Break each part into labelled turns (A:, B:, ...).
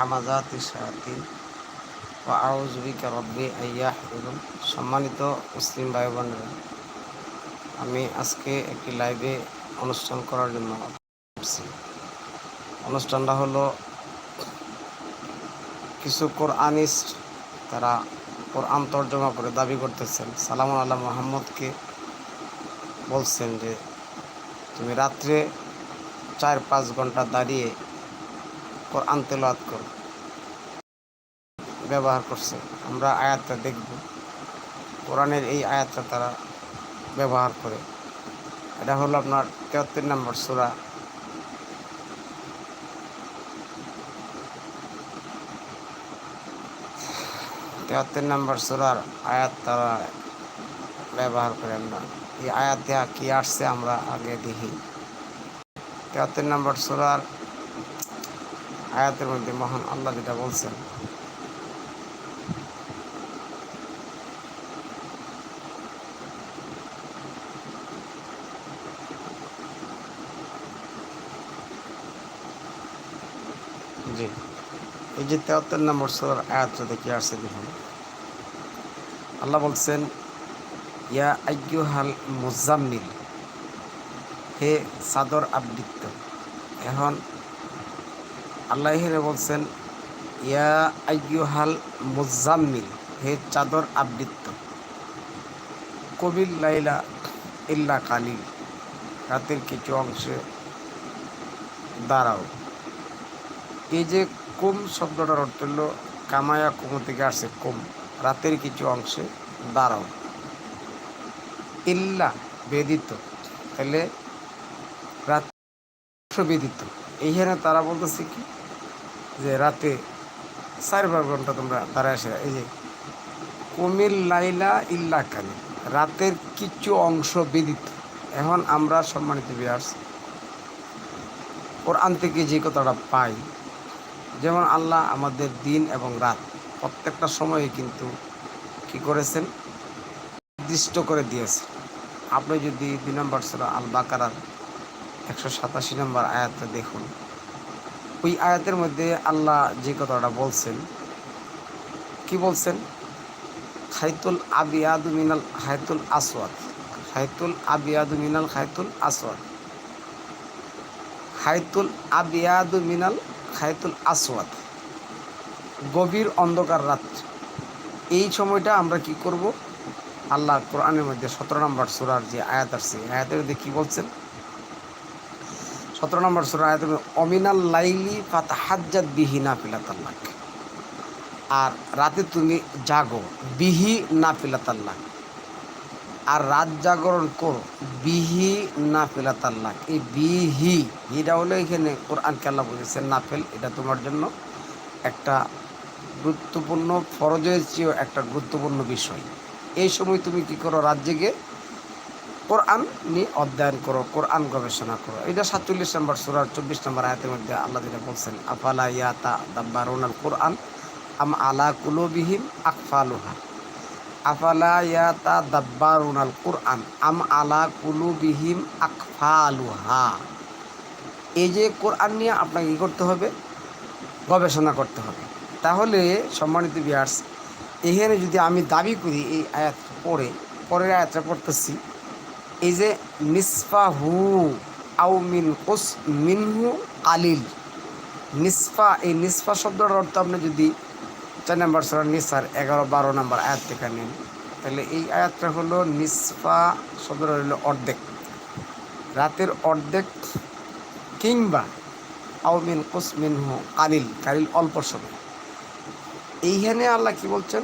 A: হামাজাতি শায়াতিন। ও আউজবিকা রব্বি আইয়া এবং সম্মানিত মুসলিম ভাই বোনেরা আমি আজকে একটি লাইভে অনুষ্ঠান করার জন্য আসছি। অনুষ্ঠানটা হলো কিছু কোরআনিস্ট তারা কোরআন তর্জমা করে দাবি করতেছেন। সালাম আল্লাহ মোহাম্মদকে বলছেন যে, তুমি রাত্রে চার পাঁচ ঘণ্টা দাঁড়িয়ে কোরআন তেলাওয়াত করো। ব্যবহার করছে। আমরা আয়াতটা দেখব। কোরআনের এই আয়াতটা তারা ব্যবহার করে। এটা হলো আপনার তেহাত্তর নম্বর সুরা। তেহাত্তর নম্বর সুরার আয়াত তারা ব্যবহার করে আমরা। এই আয়াত দেয়া কি আসছে আমরা আগে দেখি। তেহাত্তর নম্বর সুরার আয়াতের মধ্যে মহান আল্লাহ যেটা বলছেন। জি। এই যে তেহাত্তর নম্বর সুরার আয়াতটা দেখে আসছে দেখুন। আল্লাহ বলছেন, ইয়া আজ্ঞুহাল মুজাম্মিল হে সাদর আবৃত্ত, এখন আল্লাহ বলছেন, ইয়া আজ্ঞুহাল মুজাম্মিল হে চাদর আবৃত্ত কবির লাইলা ইল্লা কালিল, রাতের কিছু অংশে দাঁড়াও। এই যে কুম শব্দটার অর্থ হল কামায়া কুম থেকে আসছে কুম, রাতের কিছু অংশে দাঁড়াও। ইল্লা বেদিত, তাহলে রাত বেদিত। এইখানে তারা বলতেছে কি? যে রাতে চার বার ঘণ্টা তোমরা তারা আসে, এই যে, কুমির লাইলা ইল্লা কালি রাতের কিছু অংশ বেদিত এখন আমরা সম্মানিত বিয়ার্স কোরআন থেকে যে কথাটা পাই, যেমন আল্লাহ আমাদের দিন এবং রাত, প্রত্যেকটা সময়ে কিন্তু কি করেছেন? নির্দিষ্ট করে দিয়েছে আপনি যদি দুই নম্বর সুরা আল বাকারার একশো সাতাশি নম্বর আয়াতটা দেখুন ওই আয়াতের মধ্যে আল্লাহ যে কথাটা বলছেন, কি বলছেন? খাইতুল আবিয়াদু মিনাল খাইতুল আসওয়াদ। খাইতুল আবিয়াদু মিনাল খাইতুল আসওয়াদ। খাইতুল আবিয়াদু মিনাল খায়তুল আসওয়াদ। গভীর অন্ধকার রাত এই সময়টা আমরা কি করব? আল্লাহ কোরআনের মধ্যে সতেরো নম্বর সুরার যে আয়াত আসছে আয়াতের মধ্যে কী বলছেন? সতেরো নম্বর সুরা আয়াতের অমিনাল লাইলি ফাতাহাজ্জাত বিহি না পিলাতাল্লাহ আর রাতে তুমি জাগো, বিহি না পিলাতাল্লাহ আর রাত জাগরণ করো, বিহি না ফেলাতাল্লাহ এই বিহি এটা হলো এখানে কোরআন আল্লাহ বলেছেন নাফেল। এটা তোমার জন্য একটা গুরুত্বপূর্ণ, ফরজের চেয়েও একটা গুরুত্বপূর্ণ বিষয়। এই সময় তুমি কি করো, রাত জেগে কোরআন নিয়ে অধ্যয়ন করো, কোরআন গবেষণা করো। এটা সাতচল্লিশ নম্বর সুরার চব্বিশ নম্বর আয়াতের মধ্যে আল্লাহ যেটা বলছেন, আফালা ইয়াতা দাব্বারুনাল কোরআন আম আলা কুলুবিহিম আকফালুহা? আফালা ইয়াতা দাব্বারুনাল কোরআন আম আলা কুলুবিহিম আকফালুহা? এই যে কোরআন নিয়ে আপনাকে কী করতে হবে? গবেষণা করতে হবে। তাহলে সম্মানিত বিয়ার্স এখানে যদি আমি দাবি করি এই আয়াত পড়ে, পরের আয়াতটা পড়তেছি। এই যে নিসফা হু আউ মিন কোস মিনহু কালিল নিসফা এই নিসফা শব্দটার অর্থ আপনি যদি চার নম্বর সুরা নিসার এগারো বারো নম্বর আয়াত থেকে নেন, তাহলে এই আয়াতটা হলো নিসফা শব্দটা হলো অর্ধেক। রাতের অর্ধেক কিংবা আউমিন কুসমিন হু কালিল কালিল অল্প সময়। এইখানে আল্লাহ কি বলছেন?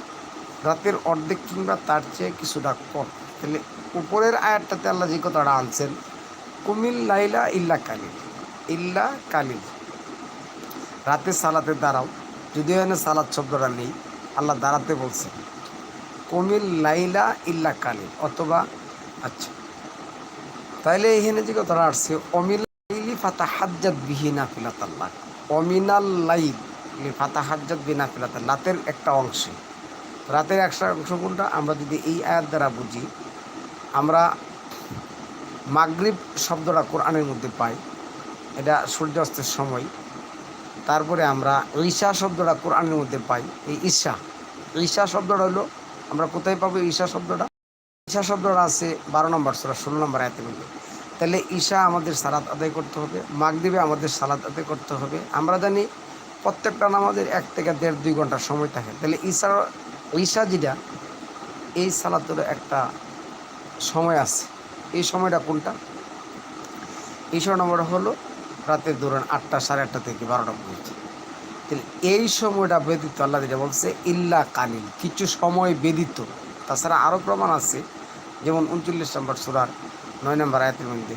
A: রাতের অর্ধেক কিংবা তার চেয়ে কিছুটা কম। তাহলে উপরের আয়াতটাতে আল্লাহ যে কথাটা আনছেন, কুমিল লাইলা ইল্লা কালিল ইল্লা কালিল। রাতে সালাতে দাঁড়াও যদিও এখানে সালাদ শব্দটা নেই, আল্লাহ দাঁড়াতে বলছে কুমিল লাইলা ইল্লা কালিল, অথবা আচ্ছা। তাইলে এখানে যে কথাটা আসছে, অমিল লাইলি ফাতা হাজ্জাত বিহি নাফিলাত আল্লাহ অমিনাল লাইল ফাতা হাজ্জাত বি নাফিলাত রাতের একটা অংশে। রাতের একটা অংশ কোনটা আমরা যদি এই আয়াত দ্বারা বুঝি, আমরা মাগরিব শব্দটা কোরআনের মধ্যে পাই, এটা সূর্যাস্তের সময়। তারপরে আমরা ঈশা শব্দটা কোরআনের মধ্যে পাই, এই ঈশা। ঈশা শব্দটা হলো, আমরা কোথায় পাবো ঈশা শব্দটা? ঈশা শব্দটা আছে বারো নম্বর সুরা, ষোলো নম্বর আয়াতের মধ্যে। তাহলে ঈশা আমাদের সালাদ আদায় করতে হবে মাগদিবে আমাদের সালাদ আদায় করতে হবে। আমরা জানি প্রত্যেকটা নামাজের এক থেকে দেড় দুই ঘণ্টা সময় থাকে। তাহলে ঈশা ঈশা যেটা এই সালাতের একটা সময় আছে। এই সময়টা কোনটা? ঈশা নম্বর হলো রাতের ধরুন আটটা সাড়ে আটটা থেকে বারোটা পর্যন্ত। তাহলে এই সময়টা ব্যতীত আল্লাহ যেটা বলছে, ইল্লা কালিল। কিছু সময় ব্যতীত। তাছাড়া আরও প্রমাণ আছে, যেমন উনচল্লিশ নম্বর সুরার নয় নম্বর আয়াতের মধ্যে,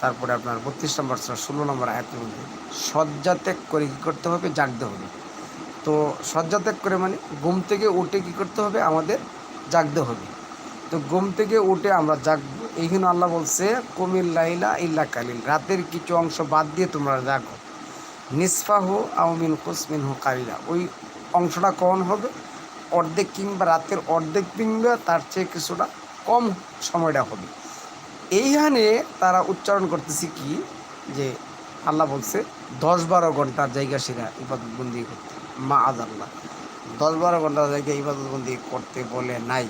A: তারপরে আপনার বত্রিশ নম্বর সুরার ষোলো নম্বর আয়াতের মধ্যে, শয্যা ত্যাগ করে কী করতে হবে? জাগতে হবে। তো শয্যা ত্যাগ করে মানে ঘুম থেকে উঠে কী করতে হবে? আমাদের জাগতে হবে। তো ঘুম থেকে উঠে আমরা জাগবো। এইখানে আল্লাহ বলছে, কমিল লাইলা ইল্লা কালিল। রাতের কিছু অংশ বাদ দিয়ে তোমরা জাগো। নিসফাহু আউমিন কুসমিন হু কালিলা। ওই অংশটা কখন হবে? অর্ধেক কিংবা রাতের অর্ধেক কিংবা তার চেয়ে কিছুটা কম সময়টা হবে। এইখানে তারা উচ্চারণ করতেছে কি? যে আল্লাহ বলছে, দশ বারো ঘণ্টার জায়গা সেরা ইবাদতবন্দি করতে। মা আজ আল্লাহ দশ বারো ঘণ্টার জায়গায় ইবাদতবন্দি করতে বলে নাই।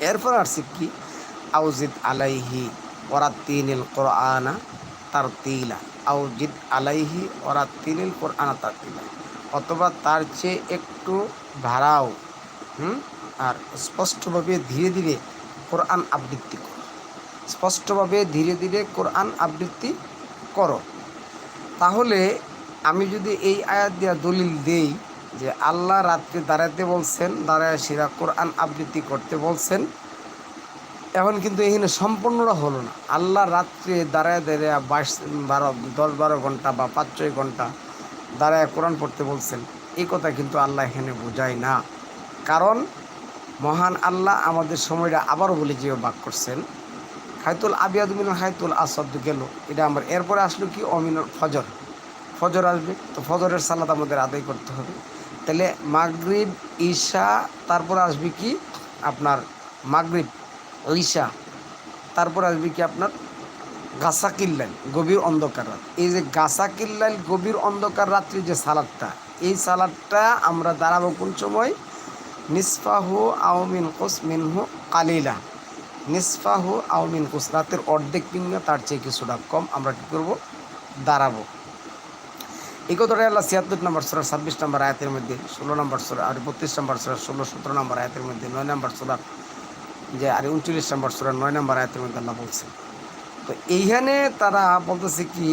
A: এরপর আসছে কি? আউজিদ আলাইহি ওরা তিনিল কোরআনা তার তিলা আউজিদ আলাইহি ওরা তিনিল কোরআনা তার তিলা অথবা তার চেয়ে একটু ভাড়াও হুম? আর স্পষ্টভাবে ধীরে ধীরে কোরআন আবৃত্তি করো। স্পষ্টভাবে ধীরে ধীরে কোরআন আবৃত্তি করো। তাহলে আমি যদি এই আয়াত দিয়া দলিল দেই যে আল্লাহ রাত্রে দাঁড়াতে বলছেন, দাঁড়ায় সিরা কোরআন আবৃত্তি করতে বলছেন, এখন কিন্তু এখানে সম্পূর্ণটা হলো না। আল্লাহ রাত্রে দাঁড়ায় দাঁড়ায় বাইশ, বারো, দশ, বারো ঘণ্টা বা পাঁচ, ছয় ঘণ্টা দাঁড়ায় কোরআন পড়তে বলছেন, এই কথা কিন্তু আল্লাহ এখানে বোঝায় না। কারণ মহান আল্লাহ আমাদের সময়টা আবারও বলে যে বাক করছেন খাইতুল আবিয়াদুমিন খাইতুল আসাদ গেল। এটা আমার, এরপরে আসলো কি? অমিনুল ফজর। ফজর আসবে, তো ফজরের সালাদ আমাদের আদায় করতে হবে। তাহলে মাগরিব, ঈশা, তারপর আসবে কি আপনার মাগরিব, ঈশা, তারপর আসবে কি আপনার গাছা কিল্লাল, গভীর অন্ধকার রাত। এই যে গাছা কিল্লাল, গভীর অন্ধকার রাত্রি যে সালাদটা, এই সালাদটা আমরা দাঁড়াবো কোন সময়? নিসফাহু আওমিন কোস মিনহু কালিলা। নিসফাহু আওমিন কোস, রাতের অর্ধেক কিংবা তার চেয়ে কিছুটা কম আমরা কী করব? দাঁড়াবো। এই আল্লাহ ছিয়াত্তর নম্বর সোলার ছাব্বিশ নম্বর আয়াতের মধ্যে, ষোলো নম্বর সোলা আর বত্রিশ নম্বর সোলার ষোলো, সতেরো নম্বর আয়াতের মধ্যে, নয় নম্বর সোলার যে আর উনচল্লিশ নম্বর সোলার নয় নম্বর আয়াতের মধ্যে আল্লাহ বলছে। তো এইখানে তারা বলতেছে কি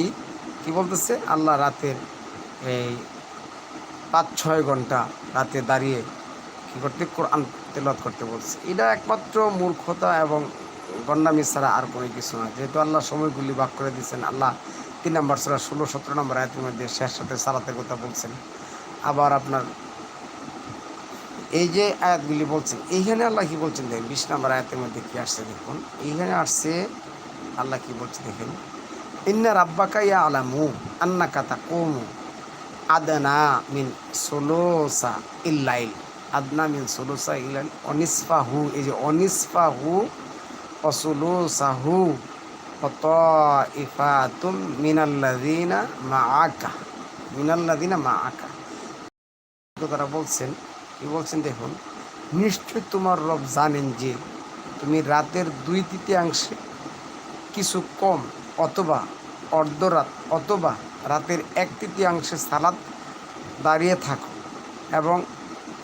A: কি বলতেছে? আল্লাহ রাতের এই পাঁচ, ছয় ঘণ্টা রাতে দাঁড়িয়ে কী করতে? কোরআন তেলত করতে বলছে। এটা একমাত্র মূর্খতা এবং গন্ডামি ছাড়া আর কোনো কিছু না। যেহেতু আল্লাহ সময়গুলি ভাগ করে দিয়েছেন, আল্লাহ তিন নম্বর সারা ষোলো, সতেরো নম্বর আয়তের মধ্যে শেষ সাথে সালাতের কথা বলছেন। আবার আপনার এই যে আয়াতগুলি বলছেন, এইখানে আল্লাহ কী বলছেন দেখেন, বিশ নম্বর আয়াতের মধ্যে কী আসছে দেখুন। এইখানে আসছে, আল্লাহ কি বলছে দেখেন, ইন্না রাব্বাকা ইয়া আলামু আন্না কাতা কোমু আদনা মিন সোলোসা ইল্লাইল। আদনা মিন সোলোসা ইল্লাইল, অনিসফাহু, এই যে অনিসফা হু অসুলোসাহু। অত ইফাতুম মিনাল্লাদিনা মা মিনাল্লাদিনা মা আকা তারা বলছেন, কি বলছেন দেখুন, নিশ্চয় তোমার রব জানেন যে তুমি রাতের দুই তৃতীয়াংশে কিছু কম অথবা অর্ধরাত অথবা রাতের এক তৃতীয়াংশে সালাদ দাঁড়িয়ে থাকো এবং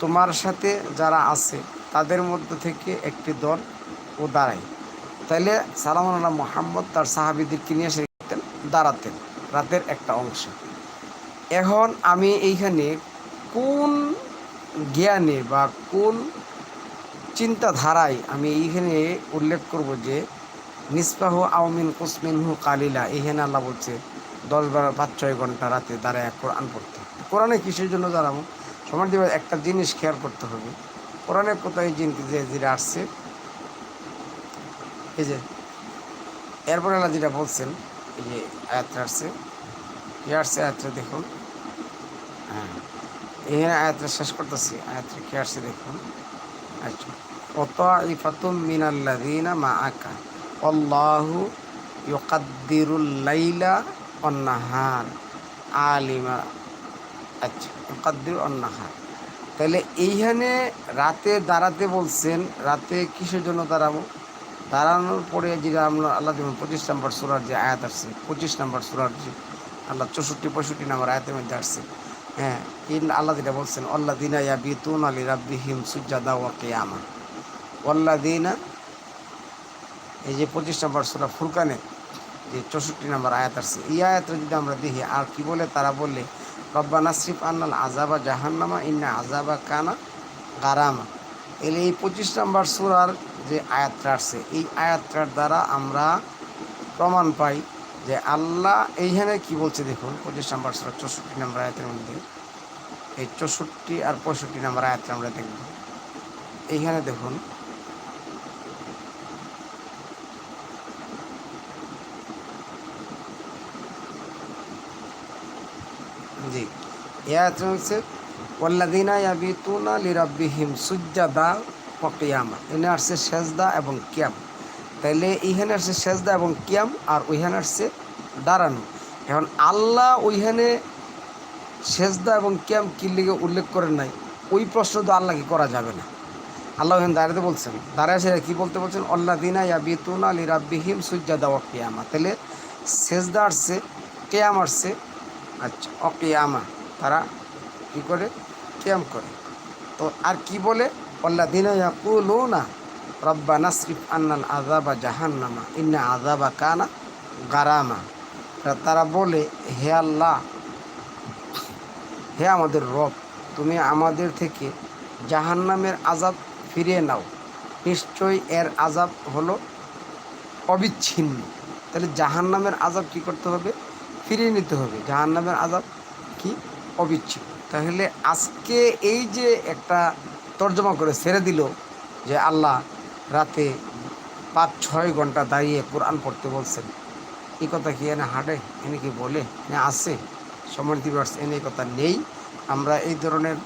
A: তোমার সাথে যারা আছে তাদের মধ্যে থেকে একটি দল ও দাঁড়ায়। তাইলে সালাম আল্লাহ মোহাম্মদ তার সাহাবিদেরকে নিয়ে এসে দাঁড়াতেন, রাতের একটা অংশ। এখন আমি এইখানে কোন জ্ঞানে বা কোন চিন্তাধারায় আমি এইখানে উল্লেখ করব যে নিসপাহু আওমিন কুসমিন কুসমিনহু কালিলা, এইখানে আল্লাহ বলছে, দশ বারো পাঁচ ছয় ঘণ্টা রাতে দাঁড়ায় এক কোরআন পড়তে কোরআনে কিসের জন্য দাঁড়াবো? সমাজ একটা জিনিস খেয়াল করতে হবে। কোরআনে কোথায় জিনিস যে আসছে এই যে, এরপরে আল্লাহ যেটা বলছেন, এই যে আয়াতটা আসছে কি আসছে আয়াতটা দেখুন। হ্যাঁ এখানে আয়াতটা শেষ করতেছি, আয়াতটা কি আসছে দেখুন। আচ্ছা অত ইফাতুম মিনাল্লাদিনা মা আকা অল্লাহু ইউকাদ্দিরুল লাইলা অন্নাহার আলিমা। আচ্ছা মুকাদ্দির অন্নাহার তাহলে এইখানে রাতে দাঁড়াতে বলছেন, রাতে কিসের জন্য দাঁড়াবো? দাঁড়ানোর পরে যেটা আমরা আল্লাহ যেমন পঁচিশ নম্বর সুরার যে আয়াত আসছে, পঁচিশ নম্বর সুরার যে আল্লাহ চৌষট্টি, পঁয়ষট্টি নম্বর আয়াতের মধ্যে আসছে। হ্যাঁ ইন আল্লাহ যেটা বলছেন অল্লা দিনা ইয়া বিতুন আলী রাব্বিহিম সুজাদা ওয়া কিয়ামা। অল্লা দিনা এই যে পঁচিশ নম্বর সুরা ফুরকানে যে চৌষট্টি নম্বর আয়াত আসছে, এই আয়াতটা যদি আমরা দেখি, আর কি বলে তারা বললে রব্বা নাসরিফ আন্নাল আজাবা জাহান্নামা ইন্না আজাবা কানা গারামা। এলে এই পঁচিশ নম্বর সুরার যে আয়াতটা আসছে, এই আয়াতটার দ্বারা আমরা প্রমাণ পাই যে আল্লাহ এইখানে কি বলছে দেখুন, পঁচিশ নম্বর সুরা চৌষট্টি নম্বর আয়াতের মধ্যে। এই চৌষট্টি আর পঁয়ষট্টি নম্বর আয়াতটা আমরা দেখব। এইখানে দেখুন, জি ইয়াত হচ্ছে ওয়াল্লাদিনা ইয়াবিতুনা লিরাব্বিহিম সুজ্জাদা ওয়া কিয়ামা। এনে আসছে সেজদা এবং কিয়াম। তাইলে এইখানে আসছে সেজদা এবং কিয়াম আর ওইখানে আসছে দাঁড়ানো। এখন আল্লাহ ওইখানে সেজদা এবং কিয়াম লিগে উল্লেখ করেন নাই, ওই প্রশ্ন তো আল্লাহকে করা যাবে না। আল্লাহ ওখানে দাঁড়াতে বলছেন, দাঁড়ায় সেটা কী বলতে বলছেন? অল্লা দিনা ইয়াবিতুনা লিরাব্বিহিম সুজ্জাদা ওয়া কিয়ামা। তাহলে সেজদা আসছে, কেয়াম আসছে আচ্ছা অকিয়ামা তারা কী করে? কিয়াম করে। তো আর কি বলে? অল্লা দিনা ইয়াকুলু না রব্বা নাসরিফ আন্নাল আজাবা জাহান্নামা, ইন্না আজাবা কানা গারামা। তারা বলে, হে আল্লাহ, হে আমাদের রব, তুমি আমাদের থেকে জাহান্নামের আজাব ফিরিয়ে নাও। নিশ্চয়ই এর আজাব হলো অবিচ্ছিন্ন। তাহলে জাহান্নামের আজাব কি করতে হবে? ফিরিয়ে নিতে হবে। জাহান্নামের আজাব কি? অবিচ্ছিন্ন। তাহলে আজকে এই যে একটা তর্জমা করে ছেড়ে দিল যে আল্লাহ রাতে পাঁচ, ছয় ঘণ্টা দাঁড়িয়ে কোরআন পড়তে বলছেন, এই কথা কি এনে হাঁটে? এনে কি বলে? না আছে? সমৃদ্ধি এনে কথা নেই। আমরা এই ধরনের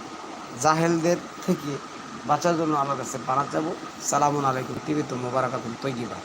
A: জাহেলদের থেকে বাঁচার জন্য আল্লাহর কাছে বানা যাব সালামুন আলাইকুম টিভি তো মোবারকাতুল তৈগিবা